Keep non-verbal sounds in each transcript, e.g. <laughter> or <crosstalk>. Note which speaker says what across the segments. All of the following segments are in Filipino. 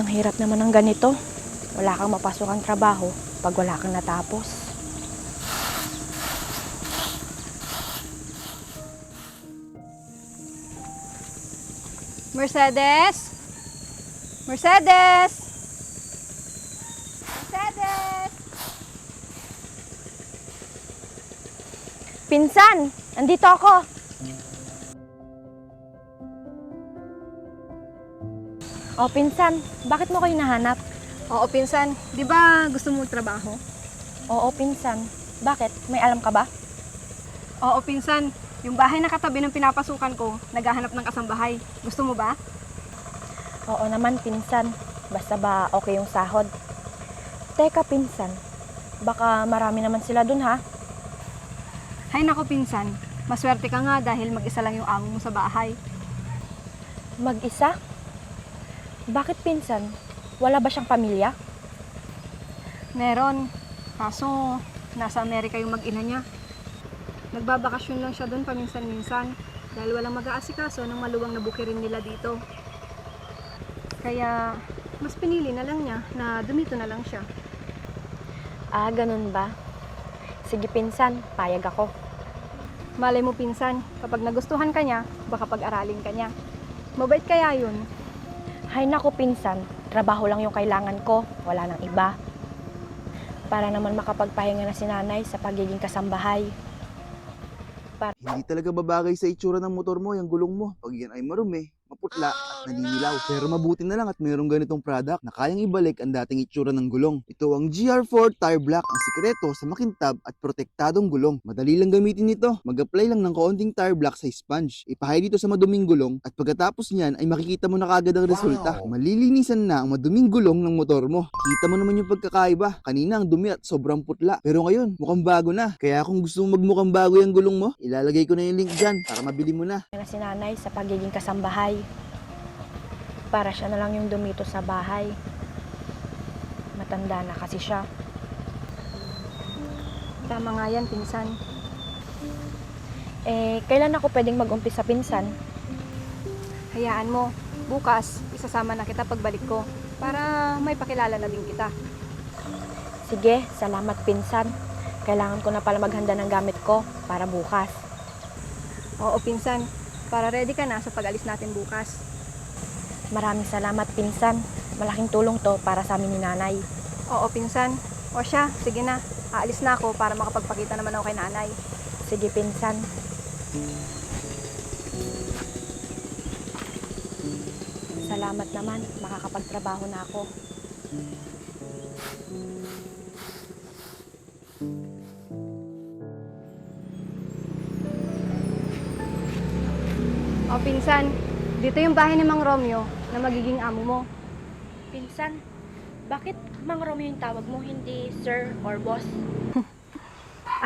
Speaker 1: Ang hirap naman ng ganito. Wala kang mapasokang trabaho pag wala kang natapos.
Speaker 2: Mercedes? Mercedes? Mercedes?
Speaker 1: Pinsan! Andito ako! O, pinsan, bakit mo kayo nahanap?
Speaker 2: Oo, pinsan. Di ba gusto mo trabaho?
Speaker 1: Oo, pinsan. Bakit? May alam ka ba?
Speaker 2: Oo, pinsan. Yung bahay na katabi ng pinapasukan ko, naghahanap ng kasambahay. Gusto mo ba?
Speaker 1: Oo naman, pinsan. Basta ba okay yung sahod? Teka, pinsan. Baka marami naman sila dun, ha?
Speaker 2: Hay nako, pinsan. Maswerte ka nga dahil mag-isa lang yung amo mo sa bahay.
Speaker 1: Mag-isa? Bakit, pinsan? Wala ba siyang pamilya?
Speaker 2: Meron. Kaso, nasa Amerika yung mag-ina niya. Nagbabakasyon lang siya doon paminsan-minsan dahil walang mag-aasikaso ng maluwang na bukirin nila dito. Kaya, mas pinili na lang niya na dumito na lang siya.
Speaker 1: Ah, ganun ba? Sige, pinsan. Payag ako.
Speaker 2: Malay mo pinsan, kapag nagustuhan ka niya, baka pag-aralin ka niya. Mabait kaya yun?
Speaker 1: Hay nako, pinsan. Trabaho lang yung kailangan ko. Wala nang iba. Para naman makapagpahinga na si nanay sa pagiging kasambahay.
Speaker 3: Hindi talaga babagay sa itsura ng motor mo, yung gulong mo. Pag yan ay marumi, maputla naninilaw. Pero mabuti na lang at mayroong ganitong product na kayang ibalik ang dating itsura ng gulong. Ito ang GR4 Tire Black, ang sikreto sa makintab at protektadong gulong. Madali lang gamitin nito. Mag-apply lang ng kaunting tire black sa sponge. Ipahay dito sa maduming gulong at pagkatapos niyan ay makikita mo na kagad ang resulta. Malilinisan na ang maduming gulong ng motor mo. Kita mo naman yung pagkakaiba. Kanina ang dumi at sobrang putla. Pero ngayon, mukhang bago na. Kaya kung gusto mo magmukhang bago yung gulong mo, ilalagay ko na yung link dyan para mabili mo na.
Speaker 1: na si nanay sa pagiging kasambahay. Para siya na lang yung dumito sa bahay. Matanda na kasi siya.
Speaker 2: Tama nga yan, pinsan.
Speaker 1: Eh, kailan ako pwedeng mag-umpisa pinsan?
Speaker 2: Hayaan mo, bukas, isasama na kita pagbalik ko para may pakilala na din kita.
Speaker 1: Sige, salamat pinsan. Kailangan ko na pala maghanda ng gamit ko para bukas.
Speaker 2: Oo, pinsan, para ready ka na sa pag-alis natin bukas.
Speaker 1: Maraming salamat pinsan. Malaking tulong to para sa amin ni nanay.
Speaker 2: Oo, pinsan. O siya, sige na. Aalis na ako para makapagpakita naman ako kay nanay.
Speaker 1: Sige pinsan. Salamat naman, makakapagtrabaho na ako.
Speaker 2: O, pinsan, dito yung bahay ni Mang Romeo na magiging amo mo.
Speaker 1: Pinsan, bakit Mang Romeo yung tawag mo, hindi sir or boss? <laughs>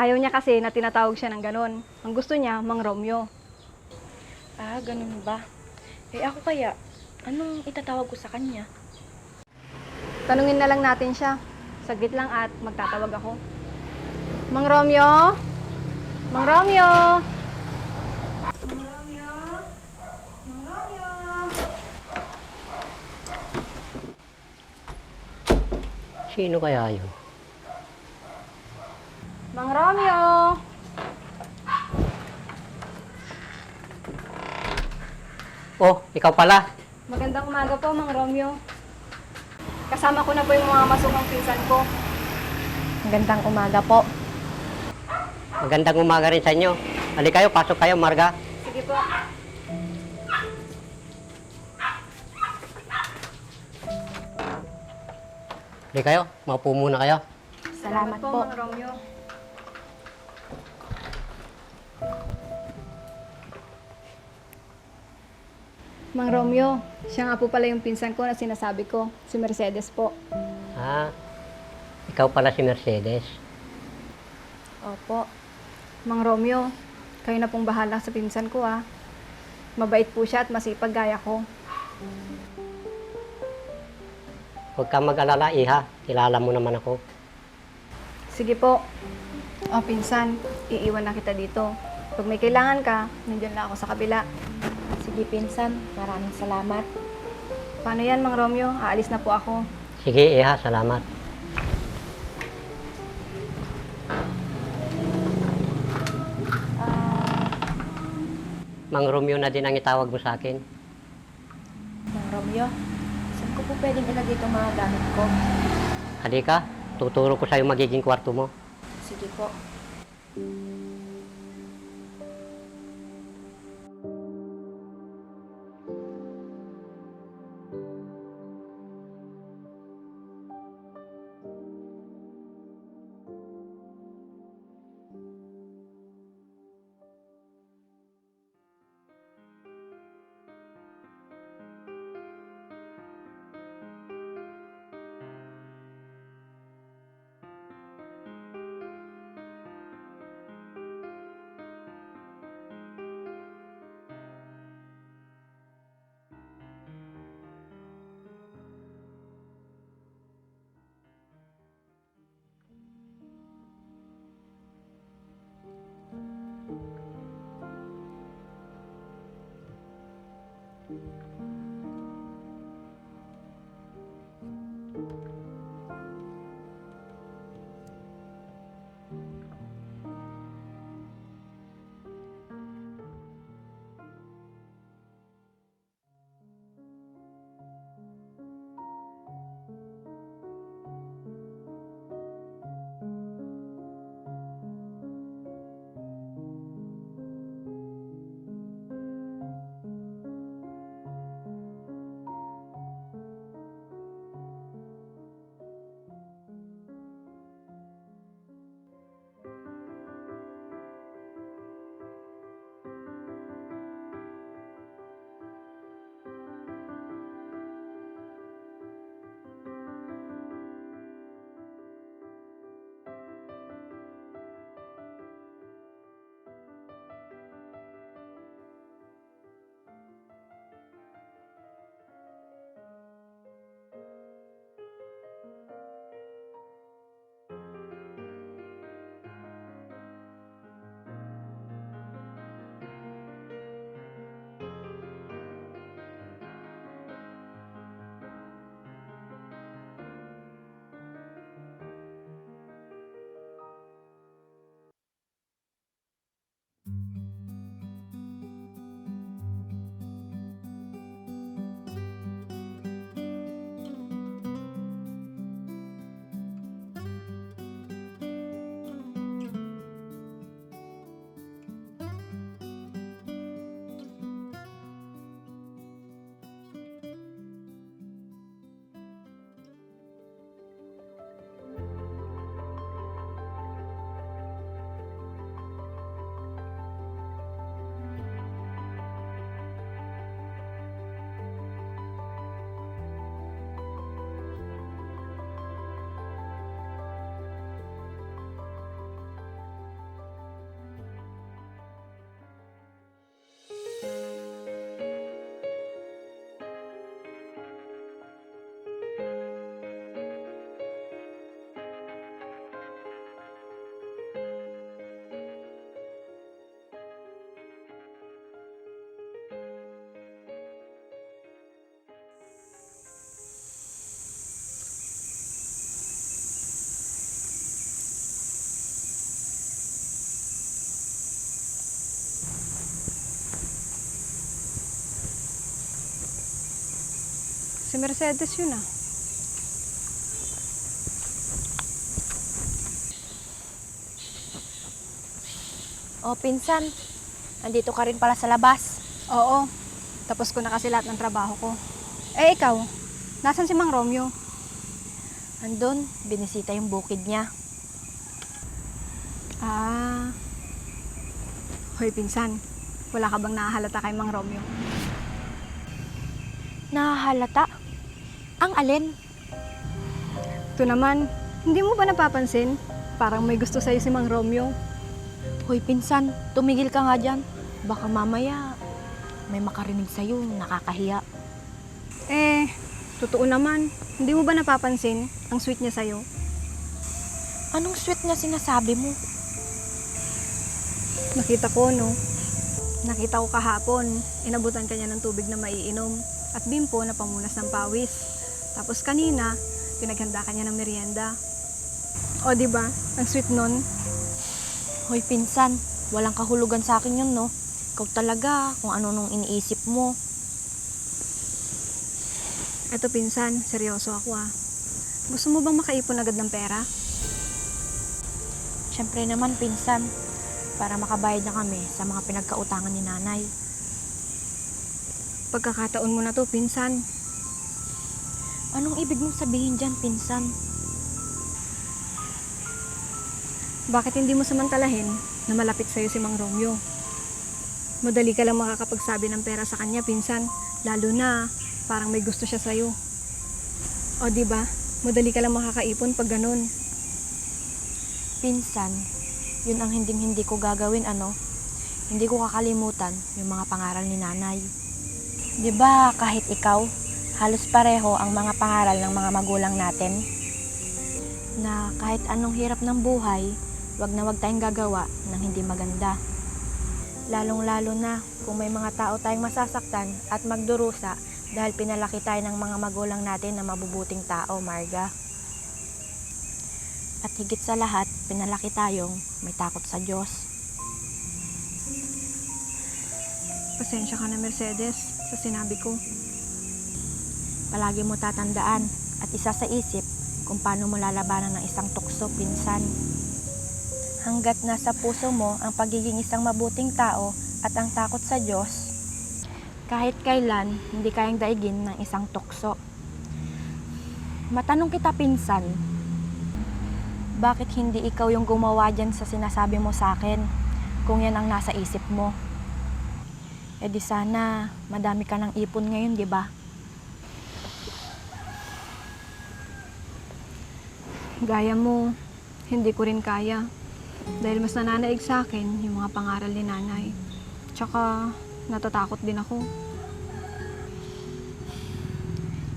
Speaker 2: Ayaw niya kasi na tinatawag siya ng ganon. Ang gusto niya, Mang Romeo.
Speaker 1: Ah, ganun ba? Eh ako kaya, anong itatawag ko sa kanya?
Speaker 2: Tanungin na lang natin siya. Saglit lang at magtatawag ako. Mang Romeo? Mang Romeo?
Speaker 4: Sino kaya yun?
Speaker 2: Mang Romeo?
Speaker 4: Oh, ikaw pala.
Speaker 2: Magandang umaga po, Mang Romeo. Kasama ko na po yung mga masukang pinsan ko.
Speaker 1: Magandang umaga po.
Speaker 4: Magandang umaga rin sa inyo. Ali kayo, pasok kayo, Marga.
Speaker 2: Sige po.
Speaker 4: Ali kayo, maupo muna kayo.
Speaker 1: Salamat po.
Speaker 2: Mang Romeo. Mang Romeo, siya nga po pala yung pinsan ko na sinasabi ko, si Mercedes po.
Speaker 4: Ah, ikaw pala si Mercedes.
Speaker 1: Opo.
Speaker 2: Mang Romeo, kayo na pong bahala sa pinsan ko ah. Mabait po siya at masipag gaya ko.
Speaker 4: Huwag kang mag-alala, Iha. Kilala mo naman ako.
Speaker 2: Sige po. O pinsan, iiwan na kita dito. Pag may kailangan ka, nandiyan lang ako sa kabila.
Speaker 1: Sige pinsan, maraming salamat.
Speaker 2: Paano yan, Mang Romeo? Aalis na po ako.
Speaker 4: Sige, Iha, salamat. Mang Romeo na din ang itawag mo sa akin.
Speaker 1: Mang Romeo, ko po pwedeng ilagay itong mga gamit ko?
Speaker 4: Halika, tuturo ko sa'yo magiging kwarto mo.
Speaker 1: Sige po.
Speaker 2: Si Mercedes yun ah.
Speaker 1: O, pinsan, nandito ka rin pala sa labas.
Speaker 2: Oo. Tapos ko na kasi lahat ng trabaho ko. Eh, ikaw? Nasaan si Mang Romeo?
Speaker 1: Andun, binisita yung bukid niya.
Speaker 2: Ah. Hoy, pinsan. Wala ka bang nahahalata kay Mang Romeo?
Speaker 1: Nahahalata? Ang alin?
Speaker 2: Ito naman, hindi mo ba napapansin? Parang may gusto sa'yo si Mang Romeo.
Speaker 1: Hoy, pinsan, tumigil ka nga dyan. Baka mamaya may makarinig sa'yo, nakakahiya.
Speaker 2: Eh, totoo naman. Hindi mo ba napapansin ang sweet niya sa'yo?
Speaker 1: Anong sweet niya sinasabi mo?
Speaker 2: Nakita ko, no? Nakita ko kahapon, inabutan kanya ng tubig na maiinom. At Bimpo na pamunas ng pawis. Tapos kanina, pinaghanda ka niya ng merienda. O, di ba? Ang sweet nun.
Speaker 1: Hoy, pinsan, walang kahulugan sa akin yun, no? Ikaw talaga, kung ano nung iniisip mo.
Speaker 2: Eto pinsan, seryoso ako ah. Gusto mo bang makaipon agad ng pera?
Speaker 1: Siyempre naman, pinsan, para makabayad na kami sa mga pinagkautangan ni nanay.
Speaker 2: Pagkakataon mo na to, pinsan.
Speaker 1: Anong ibig mong sabihin dyan, pinsan?
Speaker 2: Bakit hindi mo samantalahin na malapit sa'yo si Mang Romeo? Madali ka lang makakapagsabi ng pera sa kanya, pinsan. Lalo na, parang may gusto siya sa'yo. O, di ba? Madali ka lang makakaipon pag ganun.
Speaker 1: Pinsan, yun ang hinding-hindi ko gagawin, ano? Hindi ko kakalimutan yung mga pangaral ni nanay. Di ba kahit ikaw, halos pareho ang mga pangaral ng mga magulang natin? Na kahit anong hirap ng buhay, wag na wag tayong gagawa ng hindi maganda. Lalong-lalo na kung may mga tao tayong masasaktan at magdurusa dahil pinalaki tayo ng mga magulang natin na mabubuting tao, Marga. At higit sa lahat, pinalaki tayong may takot sa Diyos.
Speaker 2: Pasensya ka na, Mercedes, sa sinabi ko.
Speaker 1: Palagi mo tatandaan at isa sa isip kung paano mo lalabanan ng isang tukso pinsan. Hanggat nasa puso mo ang pagiging isang mabuting tao at ang takot sa Diyos, kahit kailan hindi kayang daigin ng isang tukso. Matanong kita pinsan, bakit hindi ikaw yung gumawa dyan sa sinasabi mo sa akin kung yan ang nasa isip mo? E di sana madami ka ng ipon ngayon, di ba?
Speaker 2: Gaya mo, hindi ko rin kaya. Dahil mas nananaig sa akin yung mga pangaral ni nanay. Tsaka, natatakot din ako.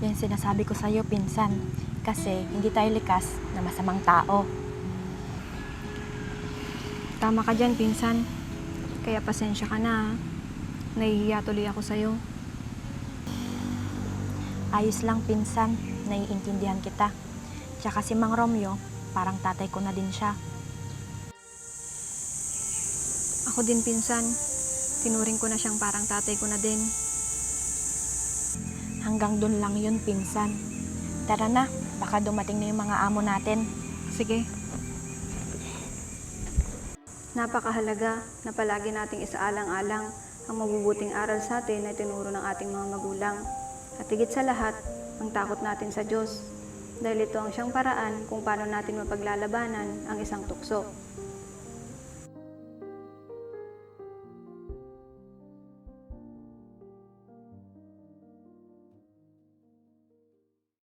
Speaker 1: Yan sinasabi ko sa'yo, pinsan. Kasi hindi tayo likas na masamang tao.
Speaker 2: Tama ka dyan, pinsan. Kaya pasensya ka na. Nahihiya tuloy ako sa'yo.
Speaker 1: Ayos lang, pinsan. Naiintindihan kita. Tsaka si Mang Romeo, parang tatay ko na din siya.
Speaker 2: Ako din, pinsan. Tinuring ko na siyang parang tatay ko na din.
Speaker 1: Hanggang doon lang yun, pinsan. Tara na, baka dumating na yung mga amo natin.
Speaker 2: Sige. Napakahalaga na palagi nating isaalang-alang ang mabubuting aral sa atin na tinuro ng ating mga magulang. At higit sa lahat, ang takot natin sa Diyos. Dahil ito ang siyang paraan kung paano natin mapaglalabanan ang isang tukso.